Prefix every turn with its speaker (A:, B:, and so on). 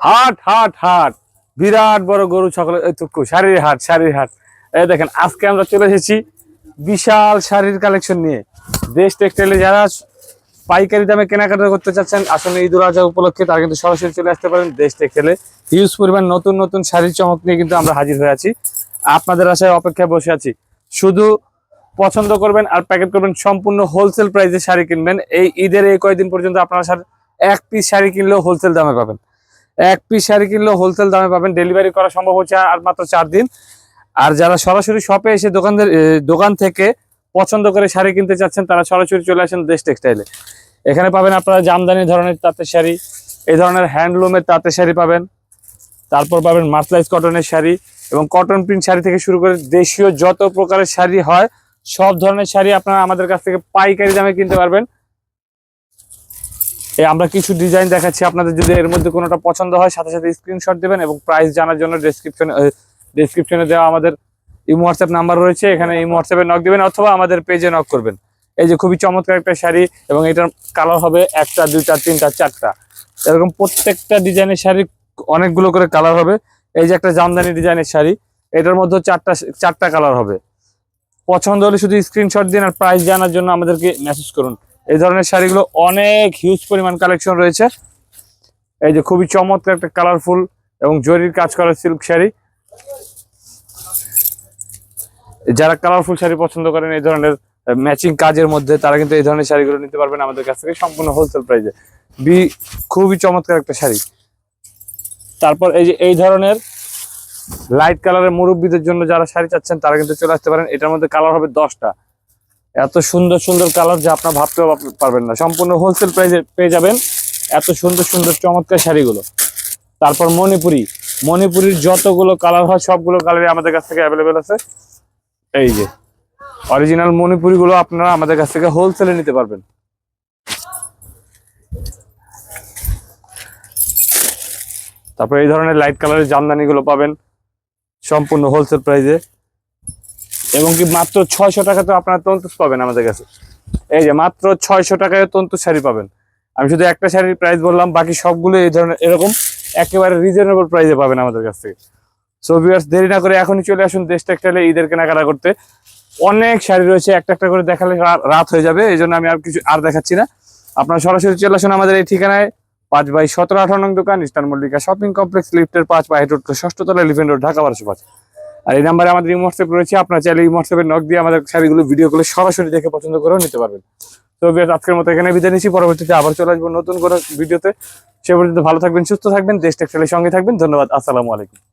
A: হাট হাট হাট। বিরাট বড় গরু সকলে শাড়ির হাট শাড়ির হাট। এই দেখেন, আজকে আমরা চলে এসেছি বিশাল শাড়ির কালেকশন নিয়ে। দেশ টেক্সটাইলে যারা পাইকারি দামে কেনাকাটা করতে চাচ্ছেন, আসলে ঈদ উল আজহা উপলক্ষে তারা কিন্তু সরাসরি চলে আসতে পারেন দেশ টেক্সটাইলে হিউজ পরিমাণ নতুন নতুন শাড়ির চমক নিয়ে কিন্তু আমরা হাজির হয়ে আছি। আপনাদের আশায় অপেক্ষায় বসে আছি। শুধু পছন্দ করবেন আর প্যাকেট করবেন সম্পূর্ণ হোলসেল প্রাইসে শাড়ি কিনবেন। এই ঈদের এই কয়দিন পর্যন্ত আপনারা এক পিস শাড়ি কিনলেও হোলসেল দামে পাবেন। এক পিস শাড়ি কিনলেও হোলসেল দামে পাবেন। ডেলিভারি করা সম্ভব হচ্ছে আর মাত্র চার দিন। আর যারা সরাসরি শপে এসে দোকানদের দোকান থেকে পছন্দ করে শাড়ি কিনতে চাচ্ছেন, তারা সরাসরি চলে আসেন দেশ টেক্সটাইলে এখানে পাবেন আপনারা জামদানি ধরনের তাঁতের শাড়ি, এই ধরনের হ্যান্ডলুমের তাঁতের শাড়ি পাবেন। তারপর পাবেন মার্সলাইজ কটনের শাড়ি এবং কটন প্রিন্ট শাড়ি থেকে শুরু করে দেশীয় যত প্রকারের শাড়ি হয়, সব ধরনের শাড়ি আপনারা আমাদের কাছ থেকে পাইকারি দামে কিনতে পারবেন। আমরা কিছু ডিজাইন দেখাচ্ছি। আপনাদের যদি এর মধ্যে কোনোটা পছন্দ হয়, সাথে সাথে স্ক্রিনশট দেবেন এবং প্রাইস জানার জন্য ডেসক্রিপশনে ডেসক্রিপশনে দেওয়া আমাদের ইমো হোয়াটসঅ্যাপ নাম্বার রয়েছে। এখানে ইমো হোয়াটসঅ্যাপে নক দেবেন অথবা আমাদের পেজে নক করবেন। এই যে খুবই চমৎকার একটা শাড়ি এবং এটার কালার হবে একটা, দুইটা, তিনটা, চারটা। এরকম প্রত্যেকটা ডিজাইনের শাড়ি অনেকগুলো করে কালার হবে। এই যে একটা জামদানি ডিজাইনের শাড়ি, এটার মধ্যে চারটা চারটা কালার হবে। পছন্দ হলে শুধু স্ক্রিনশট দিন আর প্রাইস জানার জন্য আমাদেরকে মেসেজ করুন। এই ধরনের শাড়িগুলো অনেক হিউজ পরিমাণ কালেকশন রয়েছে। এই যে খুবই চমৎকার একটা কালারফুল এবং জরির কাজ করা সিল্ক শাড়ি। যারা কালারফুল শাড়ি পছন্দ করেন, এই ধরনের ম্যাচিং কাজের মধ্যে, তারা কিন্তু এই ধরনের শাড়িগুলো নিতে পারবেন আমাদের কাছ থেকে সম্পূর্ণ হোলসেল প্রাইসে বি, খুবই চমৎকার একটা শাড়ি। তারপর এই যে এই ধরনের লাইট কালারের মুরব্বীদের জন্য যারা শাড়ি চাচ্ছেন, তারা কিন্তু চলে আসতে পারেন। এটার মধ্যে কালার হবে দশটা। এত সুন্দর সুন্দর কালার যা আপনার ভাবতেও পারবেন না। সম্পূর্ণ হোলসেল প্রাইসে পেয়ে যাবেন এত সুন্দর সুন্দর চমৎকার শাড়িগুলো। তারপর মণিপুরি। মণিপুরির যতগুলো কালার হয় সবগুলো কালারই আমাদের কাছ থেকে অ্যাভেলেবেল আছে। এই যে অরিজিনাল মণিপুরিগুলো আপনারা আমাদের কাছ থেকে হোলসেলে নিতে পারবেন। তারপর এই ধরনের লাইট কালারের জামদানিগুলো পাবেন। সম্পূর্ণ হোলসেল প্রাইসে এবং কি মাত্র ছয়শো টাকাতে আপনারা তন্তুস পাবেন আমাদের কাছে। এই যে মাত্র ছয়শো টাকায় তন্তু শাড়ি পাবেন। আমি শুধু একটা শাড়ির প্রাইস বললাম, বাকি সবগুলো এই ধরনের এরকম একেবারে রিজনেবল প্রাইসে পাবেন আমাদের কাছ থেকে। সো ভিউয়ার্স দেরি না করে এখনই চলে আসুন দেশ টেক্সটাইলে ঈদের কেনাকাটা করতে। অনেক শাড়ি রয়েছে, একটা একটা করে দেখালে রাত হয়ে যাবে, এই জন্য আমি আর কিছু আর দেখাচ্ছি না। আপনারা সরাসরি চলে আসুন আমাদের এই ঠিকানায়, পাঁচ বাই সতেরো আঠারো নং দোকান, ইস্টার্ন মল্লিকা শপিং কমপ্লেক্স, লিফটের পাঁচ বাই রোড ষষ্ঠতলা লিফেন রোড, ঢাকা বারোশো পাঁচ। আর এই নাম্বারে আমাদের ইমো হোয়াটসঅ্যাপ রয়েছে। আপনার চাইলে ইমো হোয়াটসঅ্যাপে নক দিয়ে আমাদের শাড়িগুলো ভিডিও করে সরাসরি দেখে পছন্দ করেও নিতে পারবেন। তো আজকের মতো এখানে বিদায় নিচ্ছি। পরবর্তীতে আবার চলে আসব নতুন কোনো ভিডিওতে। সে পর্যন্ত ভালো থাকবেন, সুস্থ থাকবেন, দেশ টেক্সটাইলের সঙ্গে থাকবেন। ধন্যবাদ, আসসালামু আলাইকুম।